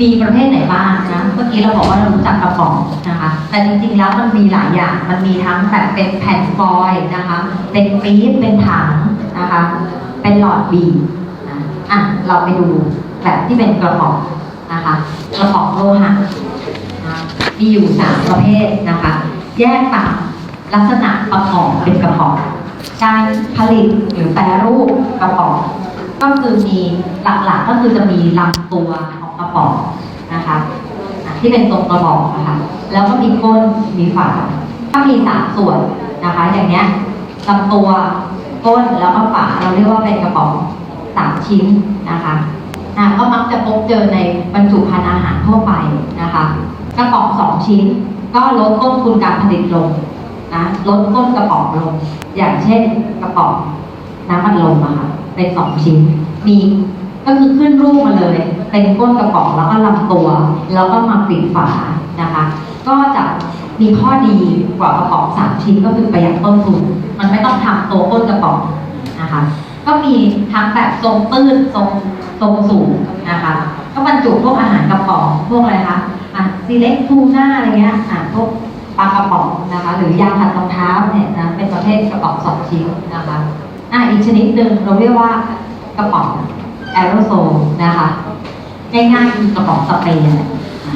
มีประเภทไหนบ้างนะเมื่อกี้เราบอกว่าเรารู้จักกระป๋องนะคะ แต่จริงๆแล้วมันมีหลายอย่าง มันมีทั้งแบบเป็นแผ่นฟอยล์นะคะ เป็นปี๊บเป็นถังนะคะ เป็นหลอดบีนะอะเราไปดูแบบที่เป็นกระป๋องนะคะ กระป๋องโลหะนะมีอยู่สามประเภทนะคะ แยกตามลักษณะประกอบเป็นกระป๋องการผลิตหรือแปรรูปกระป๋องก็คือมีหลักๆก็คือจะมีลำตัวของ กระป๋องนะคะที่เป็นตรงกระบอกนะคะแล้วก็มีก้นมีฝาถ้ามีสามส่วนนะคะ อย่างเนี้ยลำตัวก้นแล้วก็ฝาเราเรียกว่าเป็นกระป๋องสามชิ้นนะคะอะก็มักจะพบเจอในบรรจุภัณฑ์อาหารทั่วไปนะคะ กระป๋องสองชิ้น ก็ลดต้นทุนการผลิตลงนะลดต้นกระป๋องลง อย่างเช่นกระป๋องน้ำมันลมอะค่ะเป็นสองชิ้นมีก็คือขึ้นรูปมาเลย เป็นก้นกระป๋องแล้วก็ลำตัว แล้วก็มาปิดฝานะคะ ก็จะมีข้อดีกว่ากระป๋องสามชิ้นก็คือประหยัดต้นทุน มันไม่ต้องทำตัวก้นกระป๋องนะคะ ก็มีทั้งแบบทรงตื้นทรงทรงสูงนะคะก็บรรจุพวกอาหารกระป๋องพวกอะไรคะอะซีเล็กทูน่าอะไรเงี้ยอะพวกปลากระป๋องนะคะ หรือยาผัดรองเท้าเนี่ยนะเป็นประเภทกระป๋องสองชิ้นนะคะอะอีกชนิดหนึ่งเราเรียกว่ากระป๋องแอโรโซลนะคะ ง่ายๆคือกระป๋องสเปรย์แหละ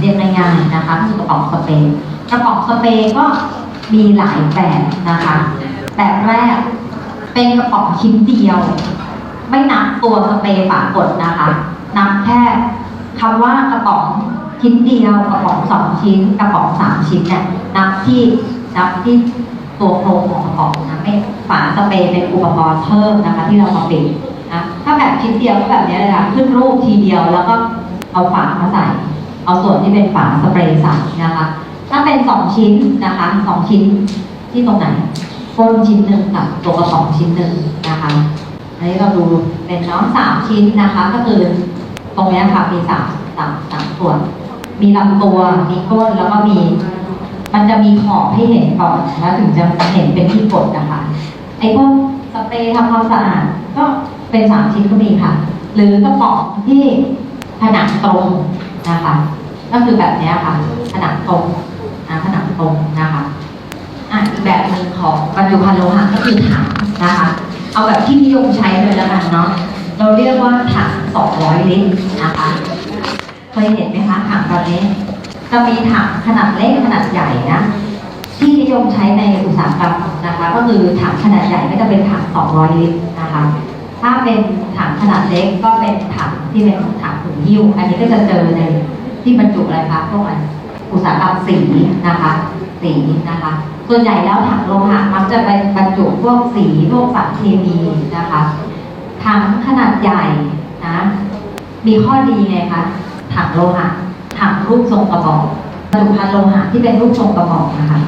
เรียกง่ายๆนะคะคือกระป๋องสเปรย์กระป๋องสเปรย์ก็มีหลายแบบนะคะ แบบแรกเป็นกระป๋องชิ้นเดียว ไม่นับตัวสเปรย์ฝากดนะคะนับแค่คำว่ากระป๋องชิ้นเดียวกระป๋องสองชิ้น กระป๋องสามชิ้นเนี่ยนับที่นับที่ตัวโครงของกระป๋องนะไม่ฝาสเปรย์เป็นอุปกรณ์เพิ่มนะคะ ที่เรามาปิดนะถ้าแบบชิ้นเดียวก็แบบนี้เลยค่ะขึ้นรูปทีเดียวแล้วก็ เอาฝามาใส่ เอาส่วนที่เป็นฝาสเปรย์ใส่นะคะ ถ้าเป็นสองชิ้นนะคะสองชิ้นที่ตรงไหนก้นชิ้นหนึ่งกับตัวกระป๋องชิ้นหนึ่งนะคะอันนี้เราดูเป็นน้องสามชิ้นนะคะ ก็คือตรงนี้ค่ะมีสามสามสามส่วน มีลำตัวมีก้นแล้วก็มีมันจะมีขอบให้เห็นก่อนแล้วถึงจะเห็นเป็นที่กดนะคะไอ้พวกสเปรย์ทำความสะอาดก็เป็นสามชิ้นก็มีค่ะ หรือกระป๋องที่ ผนังตรงนะคะ ก็คือแบบนี้ค่ะ ผนังตรงนะผนังตรงนะคะอะอีกแบบหนึ่งของบรรจุภัณฑ์โลหะก็คือถังนะคะ เอาแบบที่นิยมใช้เลยแล้วกันเนาะเราเรียกว่าถัง200 ลิตรนะคะเคยเห็นไหมคะถังแบบนี้ จะมีถังขนาดเล็กขนาดใหญ่นะที่นิยมใช้ในอุตสาหกรรมนะคะ ก็คือถังขนาดใหญ่ก็จะเป็นถัง 200 ลิตรนะคะ ถ้าเป็นถังขนาดเล็กก็เป็นถังที่เป็น หิ้ว อันนี้ก็จะเจอในที่บรรจุอะไรคะพวกอะไรอุตสาหกรรมสีนะคะ สีนะคะ ส่วนใหญ่แล้วถังโลหะมักจะไปบรรจุพวกสีพวกสารเคมีนะคะถังขนาดใหญ่นะมีข้อดีไงคะถังโลหะถังรูปทรงกระบอกบรรจุภัณฑ์โลหะที่เป็นรูปทรงกระบอกนะคะ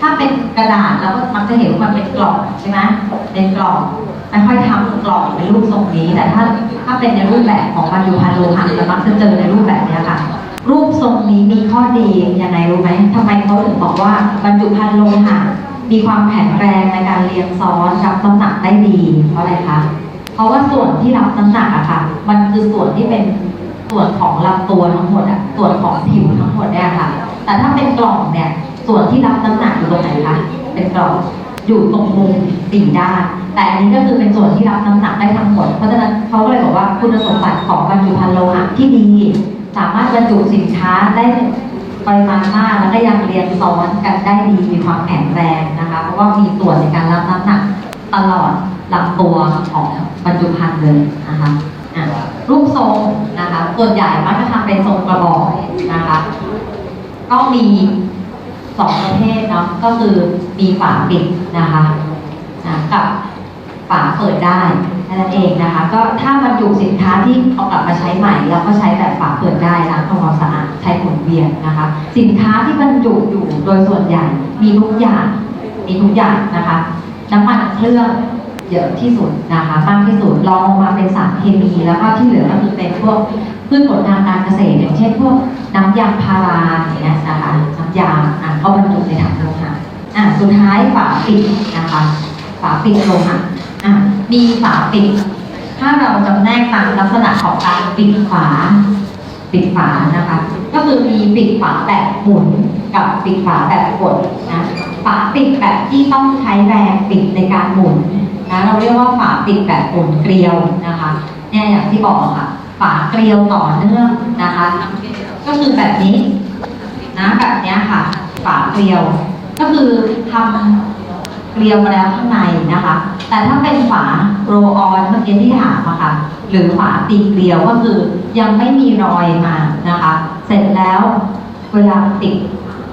ถ้าเป็นกระดาษเราก็มักจะเห็นว่ามันเป็นกล่องใช่ไหมเป็นกล่องไม่ค่อยทำกล่องเป็นรูปทรงนี้ แต่ถ้าถ้าเป็นในรูปแบบของบรรจุภัณฑ์โลหะเรามักจะเจอในรูปแบบนี้ค่ะ รูปทรงนี้มีข้อดียังไงรู้ไหมทำไมเขาถึงบอกว่าบรรจุภัณฑ์โลหะมีความแข็งแรงในการเรียงซ้อนรับน้ำหนักได้ดีเพราะอะไรคะเพราะว่าส่วนที่รับน้ำหนักอะค่ะ มันคือส่วนที่เป็นส่วนของลำตัวทั้งหมดอะส่วนของผิวทั้งหมดเนี่ยค่ะ แต่ถ้าเป็นกล่องเนี่ย ส่วนที่รับน้ำหนักอยู่ตรงไหนคะ เป็นกล่องอยู่ตรงมุมสี่ด้าน แต่อันนี้ก็คือเป็นส่วนที่รับน้ำหนักได้ทั้งหมด เพราะฉะนั้นเขาก็เลยบอกว่าคุณสมบัติของบรรจุภัณฑ์โลหะที่ดี สามารถบรรจุสินค้าได้ปริมาณมากแล้วก็ยังเรียงซ้อนกันได้ดีมีความแข็งแรงนะคะ เพราะว่ามีส่วนในการรับน้ำหนักตลอดลำตัวของบรรจุภัณฑ์เลยนะคะรูปทรงนะคะส่วนใหญ่มักจะทำเป็นทรงกระบอกนะคะ ก็มี สองประเภทเนาะก็คือมีฝาปิดนะคะนะกับฝาเปิดได้นั่นเองนะคะ ก็ถ้าบรรจุสินค้าที่เอากลับมาใช้ใหม่เราก็ใช้แบบฝาเปิดได้ล้างทำความสะอาดใช้หมุนเวียนนะคะ สินค้าที่บรรจุอยู่โดยส่วนใหญ่มีทุกอย่างมีทุกอย่างนะคะ น้ำมันเครื่อง เยอะที่สุดนะคะมากที่สุดรองลงมาเป็นสารเคมี แล้วก็ที่เหลือก็คือเป็นพวกพืชผลทางการเกษตร อย่างเช่นพวกน้ำยางพาราอย่างเงี้ยนะคะน้ำยางอะก็บรรจุในถังโลหะอะสุดท้ายฝาปิดนะคะฝาปิดโลหะอะมีฝาปิด ถ้าเราจำแนกตามลักษณะของการปิดฝาปิดฝานะคะ ก็คือมีปิดฝาแบบหมุนกับปิดฝาแบบกดนะฝาปิดแบบที่ต้องใช้แรงปิดในการหมุน นะเราเรียกว่าฝาปิดแบบหมุนเกลียวนะคะเนี่ยอย่างที่บอกค่ะ ฝาเกลียวต่อเนื่องนะคะ ก็คือแบบนี้นะแบบเนี้ยค่ะ ฝาเกลียว ก็คือทำเกลียวมาแล้วข้างในนะคะ แต่ถ้าเป็นฝาโรลออนเมื่อกี้ที่ถามอะค่ะหรือฝาตีเกลียวก็คือยังไม่มีรอยมานะคะ เสร็จแล้วเวลาติด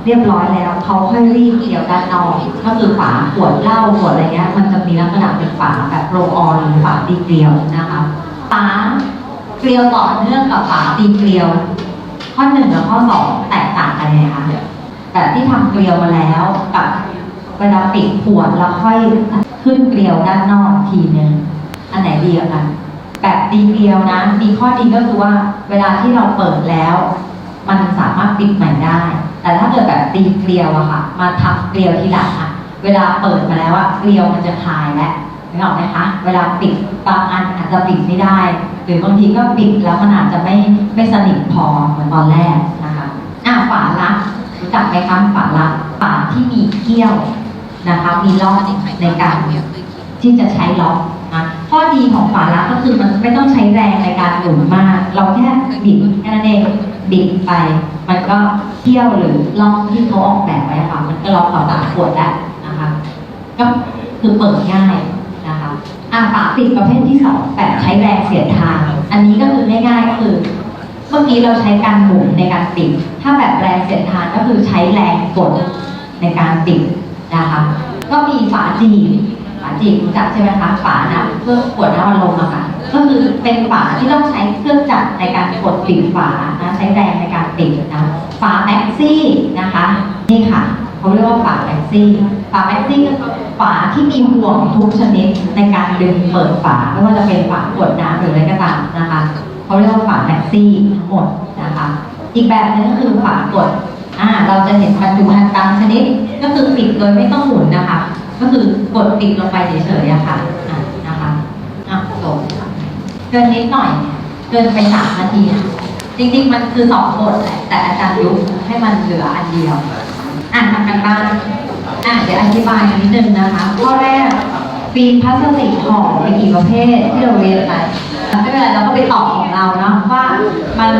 เรียบร้อยแล้วเขาค่อยรีดเกลียวด้านนอกก็คือฝาขวดเหล้าขวดอะไรเงี้ยมันจะมีลักษณะเป็นฝาแบบโรลออนหรือฝาตีเกลียวนะคะฝาเกลียวต่อเนื่องกับฝาตีเกลียว ข้อหนึ่งกับข้อสองแตกต่างกันยังไงคะแบบที่ทำเกลียวมาแล้วกับเวลาปิดขวดแล้วค่อยขึ้นเกลียวด้านนอกทีนึงอันไหนดีกันแบบตีเกลียวนะมีข้อดีก็คือว่าเวลาที่เราเปิดแล้ว มันสามารถปิดใหม่ได้ แต่ถ้าเกิดแบบตีเกลียวอะค่ะ มาทำเกลียวทีหลังอะเวลาเปิดมาแล้วอะเกลียวมันจะคลายแล้วนึกออกไหมคะ เวลาปิดบางอันอาจจะปิดไม่ได้ หรือบางทีก็ปิดแล้วมันอาจจะไม่ไม่สนิทพอเหมือนตอนแรกนะคะอะฝาลักรู้จักไหมคะฝาลักฝาที่มีเกี้ยวนะคะ มีร่องในการที่จะใช้ล็อกนะข้อดีของฝาลักก็คือมันไม่ต้องใช้แรงในการหมุนมาก เราแค่บิดแค่นั้นเองบิดไป มันก็เที่ยวหรือล็อกที่เขาออกแบบไว้ค่ะ มันก็ล็อกต่อฝาขวดได้วนะคะ ก็คือเปิดง่ายนะคะอ่าฝาปิดประเภทที่สองแบบใช้แรงเสียดทาง อันนี้ก็คือง่ายๆก็คือเมื่อกี้เราใช้การหมุนในการปิด ถ้าแบบแรงเสียดทานก็คือใช้แรงกดในการปิดนะคะ ก็มีฝาจีบฝาจีบรู้จักใช่ไหมคะ ฝาน้ำเพื่อขวดน้ำอัดลมอะค่ะ ก็คือเป็นฝาที่ต้องใช้เครื่องจักรในการ ปิดฝานะใช้แรงในการปิดนะฝาแม็กซี่นะคะนี่ค่ะเขาเรียกว่าฝาแม็กซี่ฝาแม็กซี่ก็ฝาที่มีห่วงทุกชนิดในการดึงเปิดฝาไม่ว่าจะเป็นฝาขวดน้ำหรืออะไรก็ตามนะคะเขาเรียกว่าฝาแม็กซี่ทั้งหมดนะคะ อีกแบบนึงก็คือฝากดอ่าเราจะเห็นบรรจุภัณฑ์บางชนิดก็คือปิดโดยไม่ต้องหมุนนะคะ ก็คือกดปิดลงไปเฉยๆอะค่ะอะนะคะอะจบเกินนิดหน่อย เกินไปสามนาทีอะจริงๆ มันคือสองบทแหละแต่อาจารย์ยุบให้มันเหลืออันเดียว อ่านทำกันบ้านอะเดี๋ยวอธิบายนิดนึงนะคะข้อแรกฟิล์มพลาสติกห่อมีกี่ประเภทที่เราเรียนไปไม่เป็นไรเราก็ไปตอบของเราเนาะว่ามัน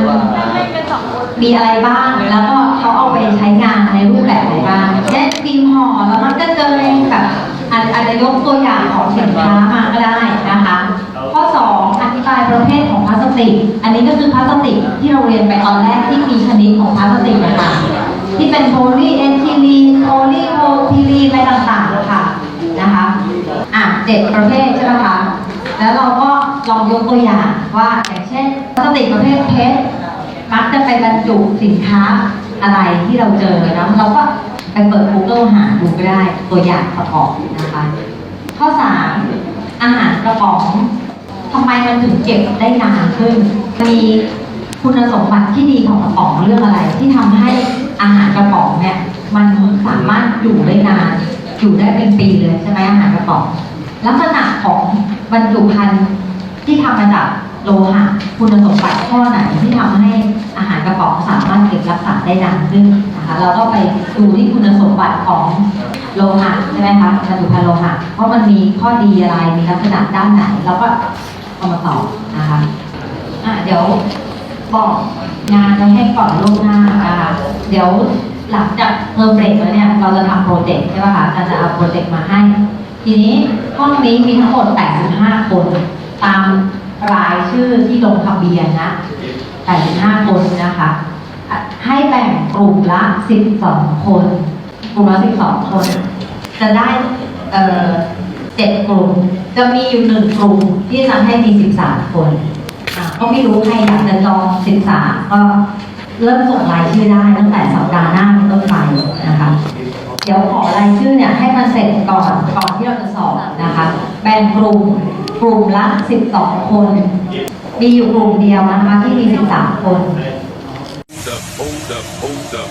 มีอะไรบ้าง แล้วก็เขาเอาไปใช้งานในรูปแบบไหนบ้างเช่นฟิล์มห่อเรามักจะเจอในแบบอาจจะยกตัวอย่างของสินค้ามาก็ได้นะคะ ข้อ 2 อธิบาย ประเภทของพลาสติก อันนี้ก็คือพลาสติกที่เราเรียนไปตอนแรกที่มีชนิดของพลาสติกต่างๆที่เป็นโพลีเอทิลีนโพลีโพพิลีนอะไรต่างๆค่ะนะคะอะเจ็ดประเภทใช่ไหมคะ แล้วเราก็ลองยกตัวอย่างว่าอย่างเช่นพลาสติกประเภทเพชรมักจะไปบรรจุสินค้าอะไรที่เราเจอเนาะเราก็ไปเปิด Google หาดูก็ได้ตัวอย่างประกอบนะคะ ข้อ 3 อาหารกระป๋อง ทำไมมันถึงเก็บได้นานขึ้น มีคุณสมบัติที่ดีของกระป๋องเรื่องอะไร ที่ทำให้อาหารกระป๋องเนี่ยมันสามารถอยู่ได้นาน อยู่ได้เป็นปีเลยใช่ไหมอาหารกระป๋อง ลักษณะของบรรจุภัณฑ์ที่ทำมาจากโลหะคุณสมบัติข้อไหนที่ทำให้อาหารกระป๋องสามารถเก็บรักษาได้นานขึ้นนะคะเราก็ไปดูที่คุณสมบัติของโลหะใช่ไหมคะบรรจุภัณฑ์โลหะว่ามันมีข้อดีอะไรมีลักษณะด้านไหนเราก็ เอามาตอบนะคะอะเดี๋ยวบอกงานไว้ให้ก่อนล่วงหน้านะคะเดี๋ยวหลังจากเทอมเบรกแล้วเนี่ยเราจะทำโปรเจกต์ใช่ไหมคะอาจจะเอาโปรเจกต์มาให้ ทีนี้ห้องนี้มีทั้งหมด 85 คน ตามรายชื่อที่ลงทะเบียนนะ85 คนนะคะ ให้แบ่งกลุ่มละ 12 คน กลุ่มละ 12 คน จะได้เอ่อ7กลุ่ม จะมีอยู่หนึ่งกลุ่มที่จะให้มี 13 คนอะก็ไม่รู้ใครอยากจะจอง 13 ก็เริ่มส่งรายชื่อได้ตั้งแต่สัปดาห์หน้าเป็นต้นไปนะคะ เดี๋ยวขอรายชื่อเนี่ยให้มันเสร็จก่อนก่อนที่เราจะสอบนะคะ แบ่งกลุ่มกลุ่มละ 12 คน มีอยู่กลุ่มเดียวนะคะที่มี 13 คน Hold up, hold up, hold up.